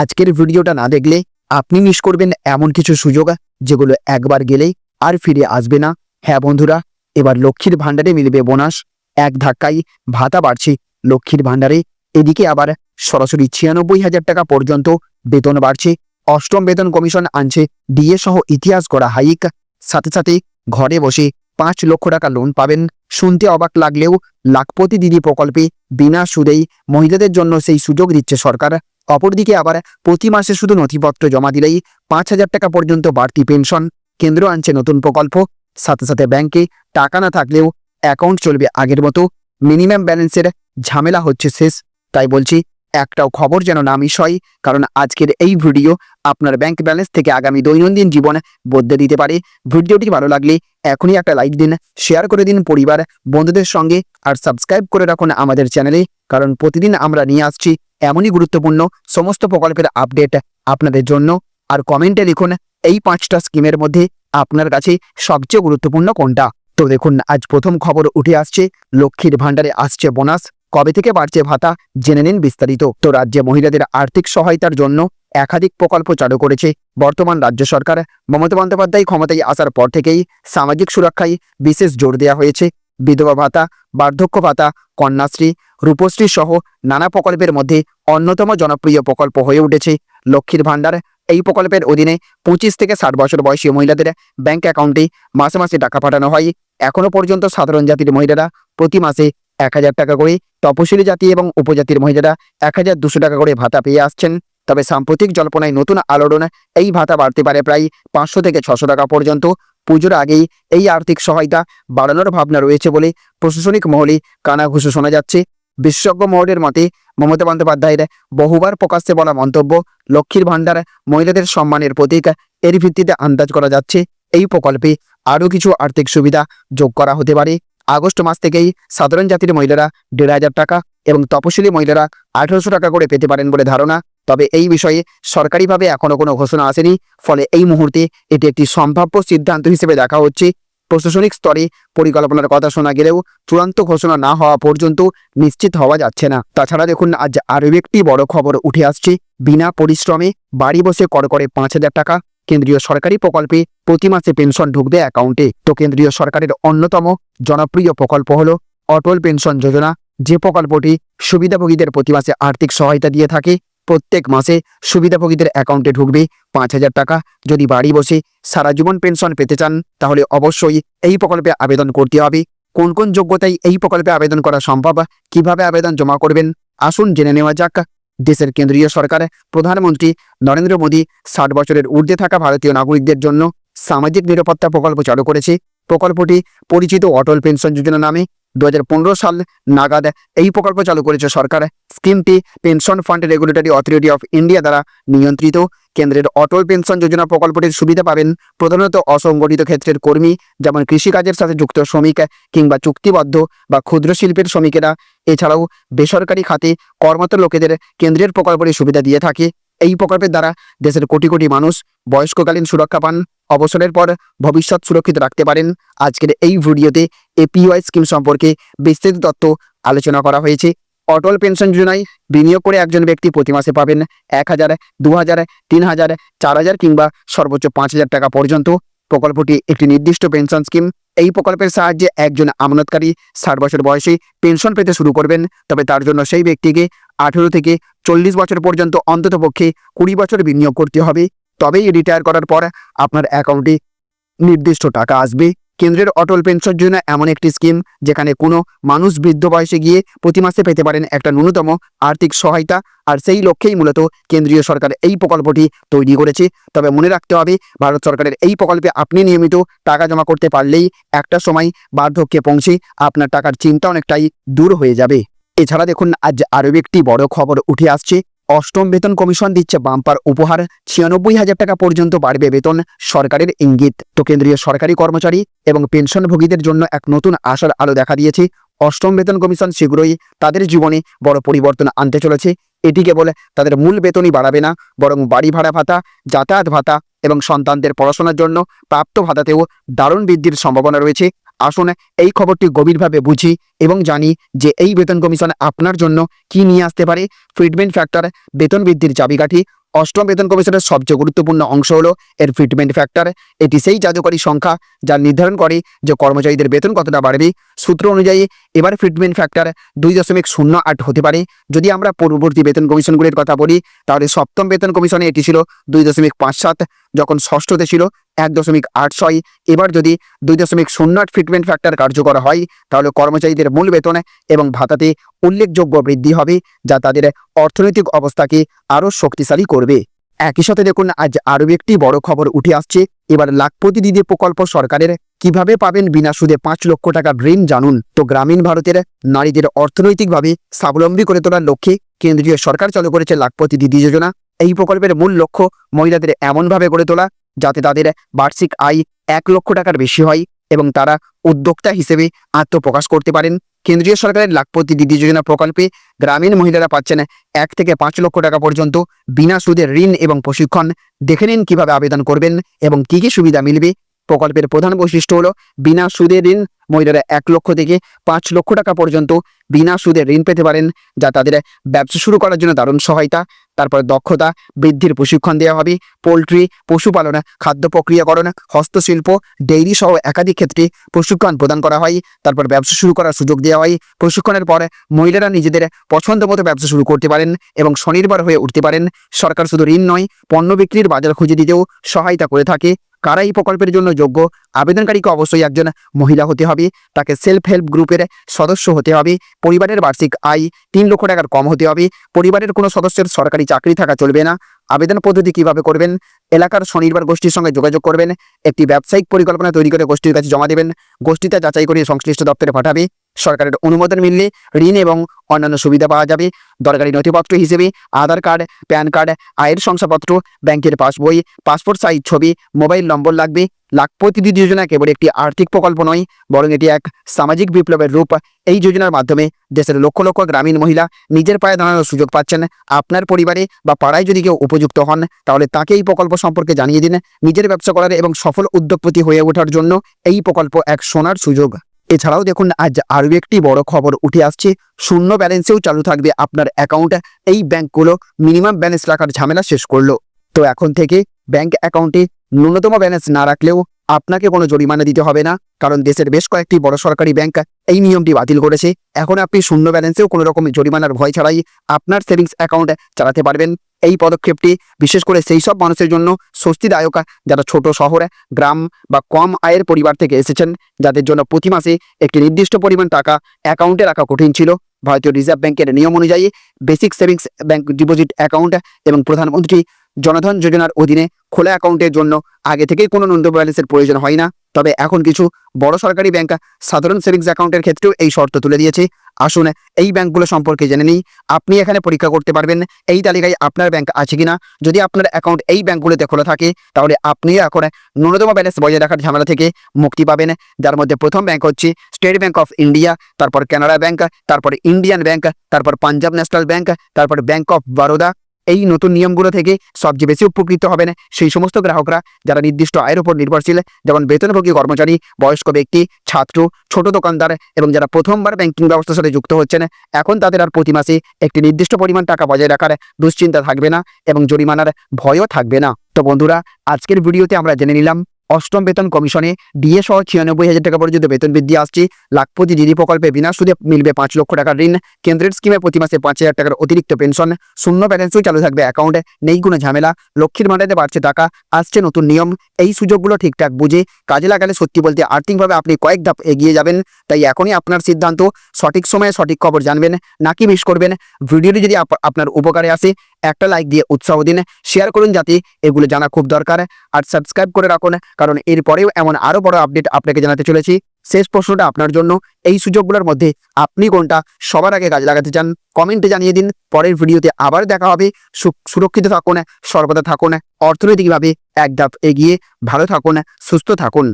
আজকের ভিডিওটা না দেখলে আপনি মিস করবেন এমন কিছু সুযোগ যেগুলো একবার গেলেই আর ফিরে আসবে না। হ্যাঁ বন্ধুরা, এবার লক্ষ্মীর ভাণ্ডারে মিলবে বোনাস। এক ধাক্কায় ভাতা বাড়ছে লক্ষ্মীর ভাণ্ডারে। এদিকে আবার সরাসরি ছিয়ানব্বই হাজার টাকা পর্যন্ত বেতন বাড়ছে। অষ্টম বেতন কমিশন আনছে। ডিএ সহ ইতিহাস করা হাইক। সাথে সাথে ঘরে বসে পাঁচ লক্ষ টাকা লোন পাবেন। শুনতে অবাক লাগলেও লাখপতি দিদি প্রকল্পে বিনা সুদেই মহিলাদের জন্য সেই সুযোগ দিচ্ছে সরকার। অপরদিকে আবার প্রতি মাসে শুধু নথিপত্র জমা দিলেই পাঁচ হাজার টাকা পর্যন্ত বাড়তি পেনশন কেন্দ্র আনছে নতুন প্রকল্প। সাথে সাথে ব্যাংকে টাকা না থাকলেও অ্যাকাউন্ট চলবে আগের মতো। মিনিমাম ব্যালেন্সের ঝামেলা হচ্ছে শেষ, তাই বলছি একটাও খবর যেন না মিস হয় কারণ আজকের এই ভিডিও আপনার ব্যাংক ব্যালেন্স থেকে আগামী দৈনন্দিন জীবন বদলে দিতে পারে। ভিডিওটি ভালো লাগলে এখনই একটা লাইক দিন শেয়ার করে দিন পরিবার, বন্ধুদের সঙ্গে, আর সাবস্ক্রাইব করে রাখুন আমাদের চ্যানেলে কারণ প্রতিদিন আমরা নিয়ে আসছি এমনই গুরুত্বপূর্ণ সমস্ত প্রকল্পের আপডেট আপনাদের জন্য। আর কমেন্টে লিখুন, এই পাঁচটা স্কিমের মধ্যে আপনার কাছে সবচেয়ে গুরুত্বপূর্ণ কোনটা? তো দেখুন, আজ প্রথম খবর উঠে আসছে, লক্ষ্মীর ভাণ্ডারে আসছে বোনাস কবে থেকে বাড়ছে ভাতা? জেনে নিন বিস্তারিত। তো রাজ্যে মহিলাদের আর্থিক সহায়তার জন্য একাধিক প্রকল্প চালু করেছে বর্তমান রাজ্য সরকার। মমতা বন্দ্যোপাধ্যায় ক্ষমতায় আসার পর থেকেই সামাজিক সুরক্ষায় বিশেষ জোর দেওয়া হয়েছে। বিধবা ভাতা, বার্ধক্য ভাতা, কন্যাশ্রী, রূপশ্রী সহ নানা প্রকল্পের মধ্যে অন্যতম জনপ্রিয় প্রকল্প হয়ে উঠেছে লক্ষ্মীর ভাণ্ডার। এই প্রকল্পের অধীনে পঁচিশ থেকে ষাট বছর বয়সী মহিলাদের ব্যাংক অ্যাকাউন্টে মাসে মাসে টাকা পাঠানো হয়। এখনও পর্যন্ত সাধারণ জাতির মহিলারা প্রতি মাসে এক হাজার টাকা করে তপশিলি জাতি এবং উপজাতির মহিলারা এক হাজার দুশো টাকা করে ভাতা পেয়ে আসছেন। তবে সাম্প্রতিক জল্পনায় নতুন আলোড়ন এই ভাতা বাড়তে পারে প্রায় পাঁচশো থেকে ছশো টাকা পর্যন্ত। পুজোর আগেই এই আর্থিক সহায়তা বাড়ানোর ভাবনা রয়েছে বলে প্রশাসনিক মহলে কানাঘুষো শোনা যাচ্ছে। বিশেষজ্ঞ মহলের মতে মমতা বন্দ্যোপাধ্যায়ের বহুবার প্রকাশ্যে বলা মন্তব্য, লক্ষ্মীর ভাণ্ডার মহিলাদের সম্মানের প্রতীক, এর ভিত্তিতে আন্দাজ করা যাচ্ছে। এই প্রকল্পে আরও কিছু আর্থিক সুবিধা যোগ করা হতে পারে। আগস্ট মাস থেকেই সাধারণ জাতির মহিলারা দেড় হাজার টাকা এবং তপশিলি মহিলারা আঠারোশো টাকা করে পেতে পারেন বলে ধারণা। তবে এই বিষয়ে সরকারিভাবে এখনও কোনো ঘোষণা আসেনি। ফলে এই মুহূর্তে এটি একটি সম্ভাব্য সিদ্ধান্ত হিসেবে দেখা হচ্ছে। প্রশাসনিক স্তরে পরিকল্পনার কথা শোনা গেলেও চূড়ান্ত ঘোষণা না হওয়া পর্যন্ত নিশ্চিত হওয়া যাচ্ছে না। তাছাড়া দেখুন, আজ আরও একটি বড় খবর উঠে আসছে। বিনা পরিশ্রমে বাড়ি বসে করে করে পাঁচ হাজার টাকা কেন্দ্রীয় সরকারি প্রকল্পে প্রতি মাসে পেনশন ঢুকবে অ্যাকাউন্টে। তো কেন্দ্রীয় সরকারের অন্যতম জনপ্রিয় প্রকল্প হল অটল পেনশন যোজনা। যে প্রকল্পটি সুবিধাভোগীদের প্রতি মাসে আর্থিক সহায়তা দিয়ে থাকে, প্রত্যেক মাসে সুবিধাভোগীদের অ্যাকাউন্টে ঢুকবে পাঁচ হাজার টাকা। যদি বাড়ি বসে সারা জীবন পেনশন পেতে চান, তাহলে অবশ্যই এই প্রকল্পে আবেদন করতে হবে। কোন কোন যোগ্যতায় এই প্রকল্পে আবেদন করা সম্ভব? কীভাবে আবেদন জমা করবেন? আসুন জেনে নেওয়া যাক। দেশের কেন্দ্রীয় সরকার, প্রধানমন্ত্রী নরেন্দ্র মোদী ষাট বছরের ঊর্ধ্বে থাকা ভারতীয় নাগরিকদের জন্য সামাজিক নিরাপত্তা প্রকল্প চালু করেছে। প্রকল্পটি পরিচিত অটল পেনশন যোজনা নামে দু হাজার পনেরো সাল নাগাদ এই প্রকল্প চালু করেছে সরকার। স্কিমটি pension fund regulatory authority of India দ্বারা নিয়ন্ত্রিত। কেন্দ্রের অটল পেনশন যোজনা প্রকল্পটির সুবিধা পাবেন প্রধানত অসংগঠিত ক্ষেত্রের কর্মী, যেমন কৃষিকাজের সাথে যুক্ত শ্রমিক কিংবা চুক্তিবদ্ধ বা ক্ষুদ্র শিল্পের শ্রমিকেরা। এছাড়াও বেসরকারি খাতে কর্মরত লোকেদের কেন্দ্রের প্রকল্পটি সুবিধা দিয়ে থাকে। এই প্রকল্পের দ্বারা দেশের কোটি কোটি মানুষ বয়স্ককালীন সুরক্ষা পান, অবসরের পর ভবিষ্যৎ সুরক্ষিত রাখতে পারেন। আজকের এই ভিডিওতে এপিওয়াই স্কিম সম্পর্কে বিস্তৃত তথ্য আলোচনা করা হয়েছে। অটল পেনশন যোজনায় বিনিয়োগ করে একজন ব্যক্তি প্রতি মাসে পাবেন এক হাজার, দু হাজার, তিন হাজার, চার হাজার কিংবা সর্বোচ্চ পাঁচ হাজার টাকা পর্যন্ত। প্রকল্পটি একটি নির্দিষ্ট পেনশন স্কিম। এই প্রকল্পের সাহায্যে একজন আমানতকারী ষাট বছর বয়সে পেনশন পেতে শুরু করবেন। তবে তার জন্য সেই ব্যক্তিকে আঠেরো থেকে চল্লিশ বছর পর্যন্ত অন্ততপক্ষে কুড়ি বছর বিনিয়োগ করতে হবে। তবেই রিটায়ার করার পর আপনার অ্যাকাউন্টে নির্দিষ্ট টাকা আসবে। কেন্দ্রের অটল পেনশন যোজনা এমন একটি স্কিম যেখানে কোনো মানুষ বৃদ্ধ বয়সে গিয়ে প্রতি মাসে পেতে পারেন একটা ন্যূনতম আর্থিক সহায়তা আর সেই লক্ষ্যেই মূলত কেন্দ্রীয় সরকার এই প্রকল্পটি তৈরি করেছে। তবে মনে রাখতে হবে, ভারত সরকারের এই প্রকল্পে আপনি নিয়মিত টাকা জমা করতে পারলেই একটা সময় বার্ধক্যে পৌঁছে আপনার টাকার চিন্তা অনেকটাই দূর হয়ে যাবে। এছাড়া দেখুন, আজ আরও একটি বড় খবর উঠে আসছে। অষ্টম বেতন কমিশন দিচ্ছে বাম্পার উপহার। ছিয়ানব্বই হাজার টাকা পর্যন্ত বাড়বে বেতন, সরকারের ইঙ্গিত। তো কেন্দ্রীয় সরকারি কর্মচারী এবং পেনশনভোগীদের জন্য এক নতুন আশার আলো দেখা দিয়েছে। অষ্টম বেতন কমিশন শীঘ্রই তাদের জীবনে বড় পরিবর্তন আনতে চলেছে। এটি কেবল তাদের মূল বেতনই বাড়াবে না, বরং বাড়ি ভাড়া ভাতা, যাতায়াত ভাতা এবং সন্তানদের পড়াশোনার জন্য প্রাপ্ত ভাতাতেও দারুণ বৃদ্ধির সম্ভাবনা রয়েছে। আসুন এই খবরটি গভীরভাবে বুঝি এবং জানি যে এই বেতন কমিশন আপনার জন্য কি নিয়ে আসতে পারে। ট্রিটমেন্ট ফ্যাক্টর বেতন বৃদ্ধির চাবিকাঠি। অষ্টম বেতন কমিশনের সবচেয়ে গুরুত্বপূর্ণ অংশ হলো এর ফিটমেন্ট ফ্যাক্টর। এটি সেই জাদুকরী সংখ্যা যা নির্ধারণ করে যে কর্মচারীদের বেতন কতটা বাড়বে। সূত্র অনুযায়ী এবার ফিটমেন্ট ফ্যাক্টর দুই দশমিক শূন্য আট হতে পারে। যদি আমরা পূর্ববর্তী বেতন কমিশনগুলির কথা বলি, তাহলে সপ্তম বেতন কমিশনে এটি ছিল দুই দশমিক পাঁচ সাত, যখন ষষ্ঠতে ছিল এক দশমিক আট ছয়। এবার যদি দুই দশমিক শূন্য আট ফিটমেন্ট ফ্যাক্টর কার্যকর হয়, তাহলে কর্মচারীদের মূল বেতনে এবং ভাতাতে উল্লেখযোগ্য বৃদ্ধি হবে, যা তাদের অর্থনৈতিক অবস্থাকে আরও শক্তিশালী করবে। একই সাথে দেখুন, আজ আরও একটি বড় খবর উঠে আসছে। এবার লাখপতি দিদি প্রকল্প সরকারের কীভাবে পাবেন বিনা সুদে পাঁচ লক্ষ টাকা ঋণ জানুন? তো গ্রামীণ ভারতের নারীদের অর্থনৈতিকভাবে স্বাবলম্বী করে তোলার লক্ষ্যে কেন্দ্রীয় সরকার চালু করেছে লাখপতি দিদি যোজনা। এই প্রকল্পের মূল লক্ষ্য মহিলাদের এমনভাবে গড়ে তোলা যাতে তাদের বার্ষিক আয় এক লক্ষ টাকার বেশি হয় এবং তারা উদ্যোক্তা হিসেবে আত্মপ্রকাশ করতে পারেন। কেন্দ্রীয় সরকারের লাখপতি দিদি যোজনা প্রকল্পে গ্রামীণ মহিলারা পাচ্ছেন এক থেকে পাঁচ লক্ষ টাকা পর্যন্ত বিনা সুদের ঋণ এবং প্রশিক্ষণ। দেখে নিন কীভাবে আবেদন করবেন এবং কি কি সুবিধা মিলবে প্রকল্পের প্রধান বৈশিষ্ট্য হলো, বিনা সুদে ঋণ মহিলারা এক লক্ষ থেকে পাঁচ লক্ষ টাকা পর্যন্ত বিনা সুদে ঋণ পেতে পারেন, যা তাদের ব্যবসা শুরু করার জন্য দারুণ সহায়তা। তারপর দক্ষতা, বৃদ্ধির প্রশিক্ষণ দেওয়া হবে, পোলট্রি, পশুপালন, খাদ্য প্রক্রিয়াকরণ, হস্তশিল্প ডেইরি সহ একাধিক ক্ষেত্রে প্রশিক্ষণ প্রদান করা হয়। তারপর ব্যবসা শুরু করার সুযোগ দেওয়া হয়। প্রশিক্ষণের পর মহিলারা নিজেদের পছন্দ মতো ব্যবসা শুরু করতে পারেন এবং স্বনির্ভর হয়ে উঠতে পারেন। সরকার শুধু ঋণ নয়, পণ্য বিক্রির বাজার খুঁজে দিতেও সহায়তা করে থাকে। কারা এই প্রকল্পের জন্য যোগ্য? আবেদনকারীকে অবশ্যই একজন মহিলা হতে হবে, তাকে সেলফ হেল্প গ্রুপের সদস্য হতে হবে, পরিবারের বার্ষিক আয় তিন লক্ষ টাকার কম হতে হবে, পরিবারের কোনো সদস্যের সরকারি চাকরি থাকা চলবে না। আবেদন পদ্ধতি কীভাবে করবেন? এলাকার স্বনির্ভর গোষ্ঠীর সঙ্গে যোগাযোগ করবেন, একটি ব্যবসায়িক পরিকল্পনা তৈরি করে গোষ্ঠীর কাছে জমা দেবেন গোষ্ঠীতে যাচাই করে সংশ্লিষ্ট দপ্তরে পাঠাবে। সরকারের অনুমোদন মিললে ঋণ এবং অন্যান্য সুবিধা পাওয়া যাবে। দরকারি নথিপত্র হিসেবে আধার কার্ড, প্যান কার্ড, আয়ের শংসাপত্র, ব্যাংকের পাসবই, পাসপোর্ট সাইজ ছবি, মোবাইল নম্বর লাগবে। লাখপতি যোজনা কেবল একটি আর্থিক প্রকল্প নয়, বরং এটি এক সামাজিক বিপ্লবের রূপ। এই যোজনার মাধ্যমে দেশের লক্ষ লক্ষ গ্রামীণ মহিলা নিজের পায়ে দাঁড়ানোর সুযোগ পাচ্ছেন। আপনার পরিবারে বা পাড়ায় যদি কেউ উপযুক্ত হন, তাহলে তাকে এই প্রকল্প সম্পর্কে জানিয়ে দিন। নিজের ব্যবসা করার এবং সফল উদ্যোগপতি হয়ে ওঠার জন্য এই প্রকল্প এক সোনার সুযোগ। এছাড়াও দেখুন, আজ আরও একটি বড় খবর উঠে আসছে। শূন্য ব্যালেন্সেও চালু থাকবে আপনার অ্যাকাউন্ট এই ব্যাংকগুলো মিনিমাম ব্যালেন্স রাখার ঝামেলা শেষ করল। তো এখন থেকে ব্যাংক অ্যাকাউন্টে ন্যূনতম ব্যালেন্স না রাখলেও আপনাকে কোনো জরিমানা দিতে হবে না, কারণ দেশের বেশ কয়েকটি বড় সরকারি ব্যাংক এই নিয়মটি বাতিল করেছে। এখন আপনি শূন্য ব্যালেন্সেও কোনো রকম জরিমানার ভয় ছাড়াই আপনার সেভিংস অ্যাকাউন্ট চালাতে পারবেন। এই পদক্ষেপটি বিশেষ করে সেই সব মানুষের জন্য স্বস্তিদায়ক, যারা ছোট শহরে, গ্রাম বা কম আয়ের পরিবার থেকে এসেছেন, যাদের জন্য প্রতি মাসে একটি নির্দিষ্ট পরিমাণ টাকা অ্যাকাউন্টে রাখা কঠিন ছিল। ভারতীয় রিজার্ভ ব্যাংকের নিয়ম অনুযায়ী basic savings bank deposit account এবং প্রধানমন্ত্রী জনধন যোজনার অধীনে খোলা অ্যাকাউন্টের জন্য আগে থেকেই কোনো ন্যূনতম ব্যালেন্সের প্রয়োজন হয় না। তবে এখন কিছু বড় সরকারি ব্যাংক সাধারণ সেভিংস অ্যাকাউন্টের ক্ষেত্রেও এই শর্ত তুলে দিয়েছে। আসুন এই ব্যাংকগুলো সম্পর্কে জেনে নিই। আপনি এখানে পরীক্ষা করতে পারবেন এই তালিকায় আপনার ব্যাংক আছে কিনা। যদি আপনার অ্যাকাউন্ট এই ব্যাংকগুলোতে খোলা থাকে, তাহলে আপনিও এখন ন্যূনতম ব্যালেন্স বজায় রাখার ঝামেলা থেকে মুক্তি পাবেন। যার মধ্যে প্রথম ব্যাংক হচ্ছে স্টেট ব্যাংক অফ ইন্ডিয়া, তারপর কানাডা ব্যাংক, তারপর ইন্ডিয়ান ব্যাংক, তারপর পাঞ্জাব ন্যাশনাল ব্যাংক, তারপর ব্যাংক অফ বরোদা। এই নতুন নিয়মগুলো থেকে সবচেয়ে বেশি উপকৃত হবেন সেই সমস্ত গ্রাহকরা যারা নির্দিষ্ট আয়ের উপর নির্ভরশীল, যেমন বেতনভোগী কর্মচারী, বয়স্ক ব্যক্তি, ছাত্র, ছোট দোকানদার এবং যারা প্রথমবার ব্যাংকিং ব্যবস্থার সাথে যুক্ত হচ্ছেন, এখন তাদের আর প্রতি মাসে একটি নির্দিষ্ট পরিমাণ টাকা বজায় রাখার দুশ্চিন্তা থাকবে না এবং জরিমানার ভয়ও থাকবে না। তো বন্ধুরা, আজকের ভিডিওতে আমরা জেনে নিলাম অষ্টম বেতন কমিশনে ডিএ সহ ছিয়ানব্বই হাজার টাকা পর্যন্ত বেতন বৃদ্ধি আসছে। লাখপতি দিদি প্রকল্পে বিনা সুদে মিলবে পাঁচ লক্ষ টাকার ঋণ। কেন্দ্রের স্কিমে প্রতি মাসে পাঁচ হাজার টাকার অতিরিক্ত পেনশন। শূন্য ব্যালেন্সও চালু থাকবে অ্যাকাউন্টে নেই কোনো ঝামেলা। লক্ষ্মীর ভাণ্ডারে বাড়ছে টাকা। আসছে নতুন নিয়ম। এই সুযোগগুলো ঠিকঠাক বুঝে কাজে লাগালে সত্যি বলতে আর্থিকভাবে আপনি কয়েক ধাপ এগিয়ে যাবেন। তাই এখনই আপনার সিদ্ধান্ত। সঠিক সময়ে সঠিক খবর জানবেন, নাকি মিস করবেন। ভিডিওটি যদি আপ- আপনার উপকারে আসে একটা লাইক দিয়ে উৎসাহ দিন শেয়ার করুন যাতে এগুলো জানা খুব দরকার আর সাবস্ক্রাইব করে রাখুন, কারণ এরপরেও এমন আরও বড় আপডেট আপনাকে জানাতে চলেছি। শেষ প্রশ্নটা আপনার জন্য, এই সুযোগগুলোর মধ্যে আপনি কোনটা, সবার আগে কাজে লাগাতে চান কমেন্টে জানিয়ে দিন, পরের ভিডিওতে আবার দেখা হবে সুরক্ষিত থাকুন, সর্বদা থাকুন, অর্থনৈতিকভাবে এক ধাপ এগিয়ে ভালো থাকুন, সুস্থ থাকুন।